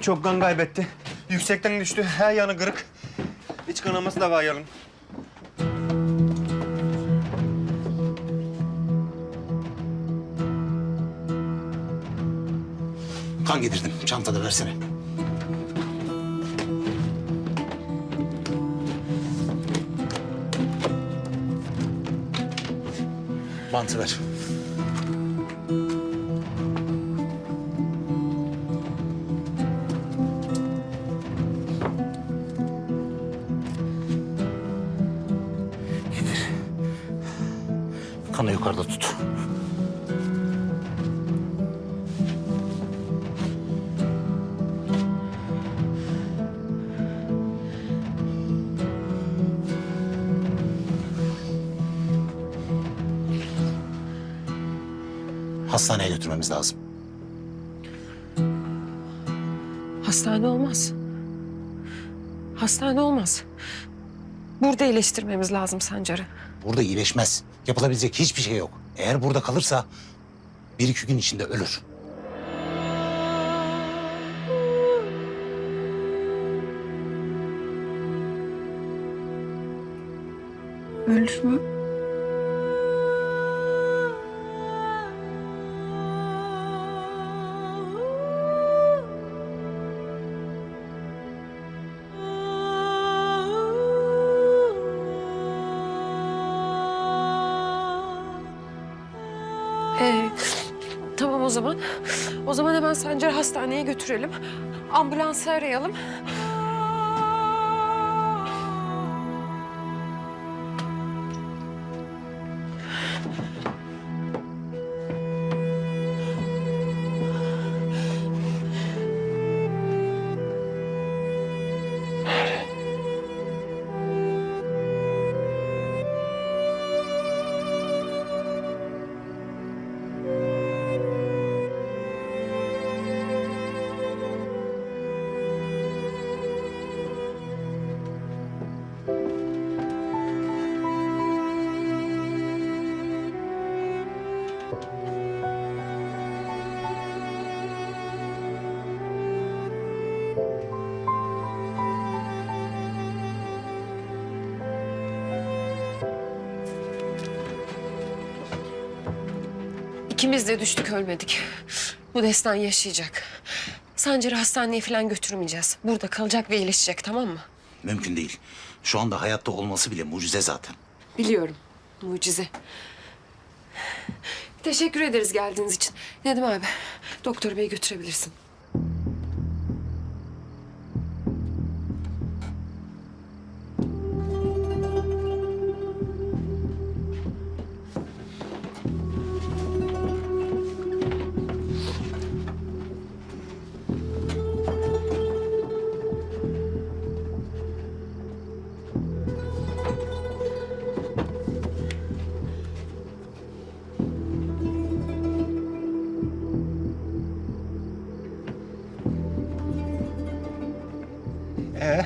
Çok kan kaybetti. Yüksekten düştü. Her yanı kırık. İç kanaması da var yalın. Kan getirdim. Çantada versene. Bantı ver. Hastaneye götürmemiz lazım. Hastane olmaz. Hastane olmaz. Burada iyileştirmemiz lazım Sancar'ı. Burada iyileşmez. Yapılabilecek hiçbir şey yok. Eğer burada kalırsa bir iki gün içinde ölür. Ölür mü? O zaman. O zaman hemen Sancar'ı hastaneye götürelim. Ambulansı arayalım. İkimiz de düştük ölmedik. Bu destan yaşayacak. Sancar'ı hastaneye falan götürmeyeceğiz. Burada kalacak ve iyileşecek tamam mı? Mümkün değil. Şu anda hayatta olması bile mucize zaten. Biliyorum. Mucize. Teşekkür ederiz geldiğiniz için. Nedim abi, doktor bey götürebilirsin. Ee,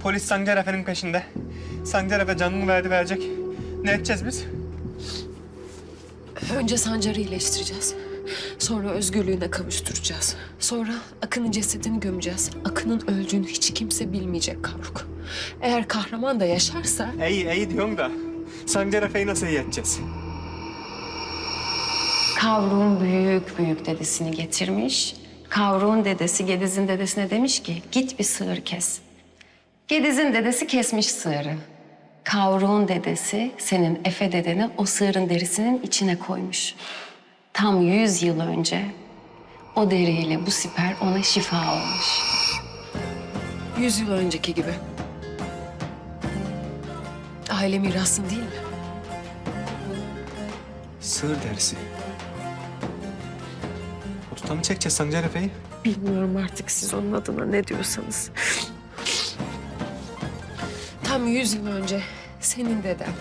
polis Sancar Efe'nin peşinde. Sancar Efe canını verdi verecek. Ne edeceğiz biz? Önce Sancar'ı iyileştireceğiz. Sonra özgürlüğüne kavuşturacağız. Sonra Akın'ın cesedini gömeceğiz. Akın'ın öldüğünü hiç kimse bilmeyecek Kavruk. Eğer kahraman da yaşarsa İyi, iyi diyorum da. Sancar Efe'yi nasıl iyi edeceğiz? Kavruğun büyük büyük dedesini getirmiş. Kavruğun dedesi Gediz'in dedesine demiş ki git bir sığır kes. Gediz'in dedesi kesmiş sığırı. Kavruğun dedesi senin Efe dedeni o sığırın derisinin içine koymuş. Tam yüz yıl önce o deriyle bu siper ona şifa olmuş. yüz yıl önceki gibi. Aile mirasın değil mi? Sığır derisi. Usta mı çekeceğiz Sancar Efe'yi? Bilmiyorum artık siz onun adına ne diyorsanız. Tam yüz yıl önce senin deden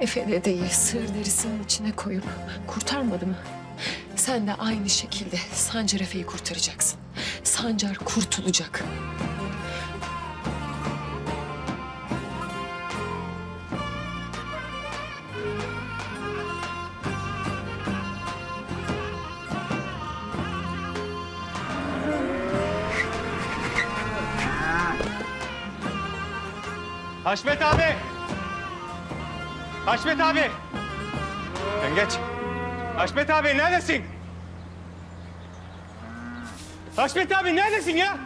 Efe dedeyi sığır derisinin içine koyup kurtarmadı mı? Sen de aynı şekilde Sancar Efe'yi kurtaracaksın. Sancar kurtulacak. Haşmet abi! Haşmet abi! Sen geç. Haşmet abi neredesin? Haşmet abi neredesin ya?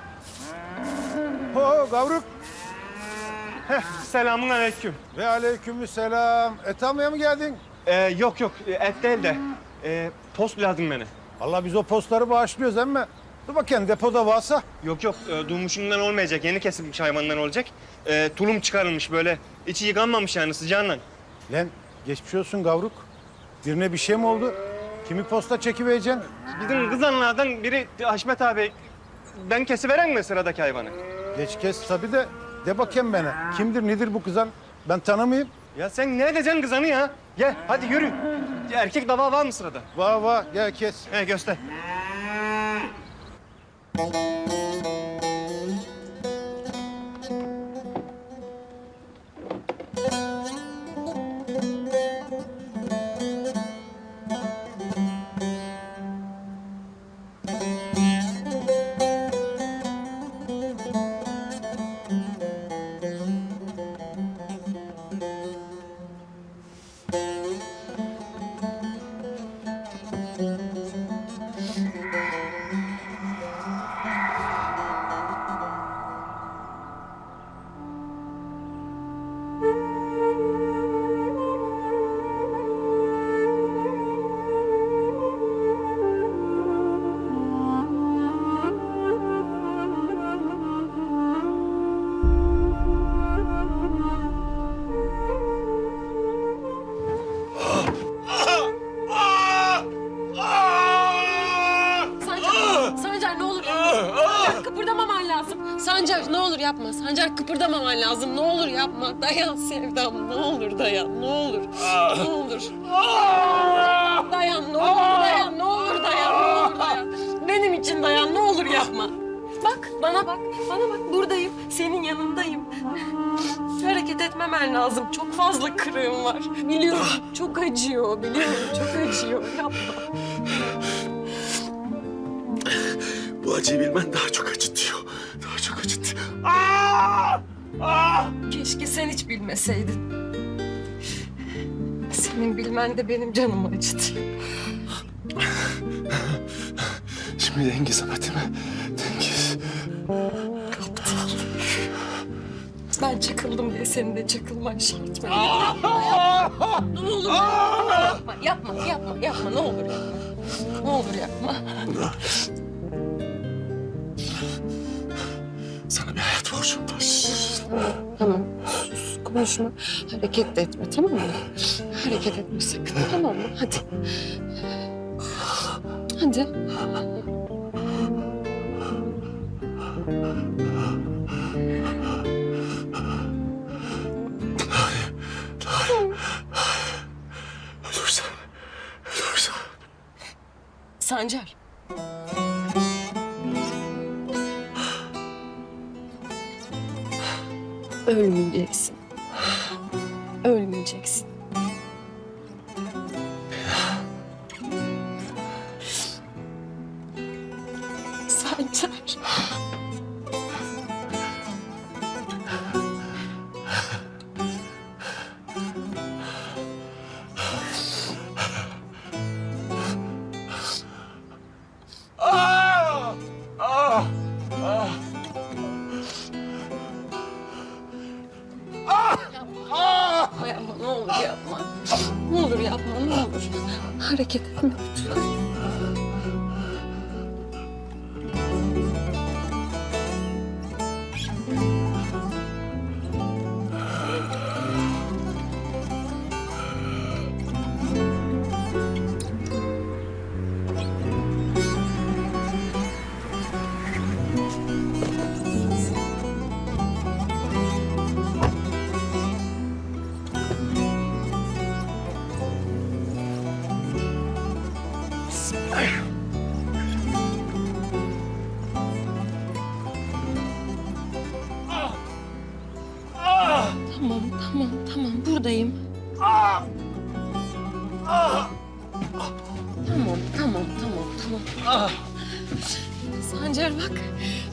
Ho Gavruk Heh, selamun aleyküm. ve aleykümselam. Et almaya mı geldin? Ee, yok yok et değil de ee, post lazım bana. Allah biz o postları bağışlıyoruz emme. Dur bakayım depoda varsa. Yok yok e, dumuşundan olmayacak yeni kesilmiş hayvandan olacak. Ee, tulum çıkarılmış böyle içi yıkanmamış yani sıcağından. Lan geçmiş olsun Gavruk. Birine bir şey mi oldu? Kimi posta çekivereceksin? Bizim kızanlardan biri Haşmet abi ben kesiveren mi sıradaki hayvanı? Geç kes tabii de de bakayım bana. Kimdir nedir bu kızan? Ben tanımayayım. Ya sen ne edeceksin kızanı ya? Gel hadi yürü. Erkek dava var mı sırada? Va va gel kes. He göster. Thank you. Sancar ne olur yapma. Sancar kıpırdamaman lazım. Ne olur yapma. Dayan Sevdam. Ne olur dayan. Ne olur. Ne olur. Dayan. Ne olur dayan. Ne olur dayan. Ne olur dayan. Benim için dayan. Ne olur yapma. Bak bana bak. Bana bak. Buradayım. Senin yanındayım. Hareket etmemen lazım. Çok fazla kırığım var. Biliyorum. Çok acıyor. Biliyorum. Çok acıyor. Yapma. Bu acıyı bilmen daha çok acıtıyor. Aa! Aa! Keşke sen hiç bilmeseydin. Senin bilmen de benim canımı acıtıyor. Şimdi Dengiz ama değil mi? Dengiz. Ben çakıldım diye senin de çakılman şart mı? Ne olur yapma, yapma, yapma, yapma, ne olur yapma. Ne olur yapma. Var. Tamam, sus, konuşma. Hareket de etme, tamam mı? Hareket etme sakın, tamam mı? Hadi. Hadi. Sancar. Ölmeyeceksin. Ölmeyeceksin. Hareket etme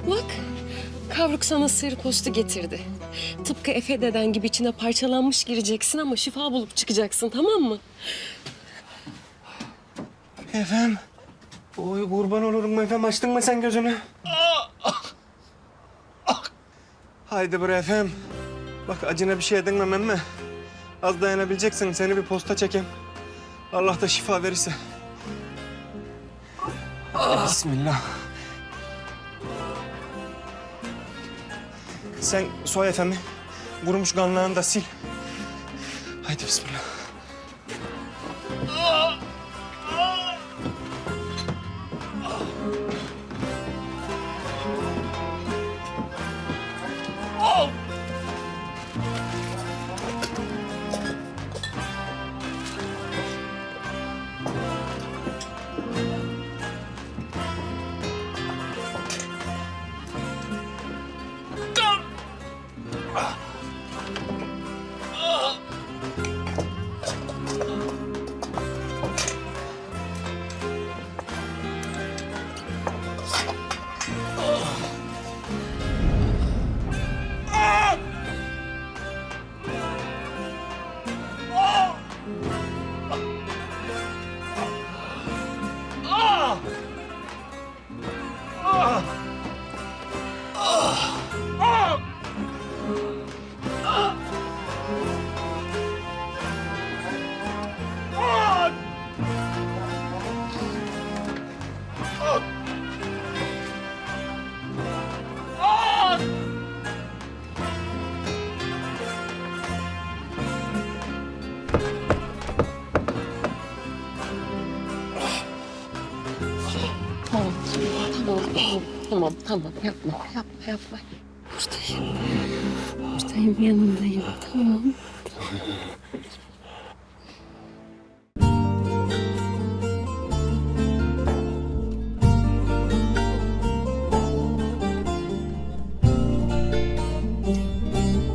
bak. Kavruk sana sığır postu getirdi. Tıpkı Efe deden gibi içine parçalanmış gireceksin ama şifa bulup çıkacaksın tamam mı? Efem. Oy kurban olurum Efem. Açtın mı sen gözünü? Haydi bre Efem. Bak acına bir şey edinmem emme. Az dayanabileceksin. Seni bir posta çekeyim. Allah da şifa verirse. Bismillah. Sen soy Efem'i. Vurmuş kanlağını da sil. Haydi bismillah. Tamam, tamam, tamam, tamam, tamam. Yapma, yapma, yapma. Buradayım. Buradayım, yanındayım. Tamam.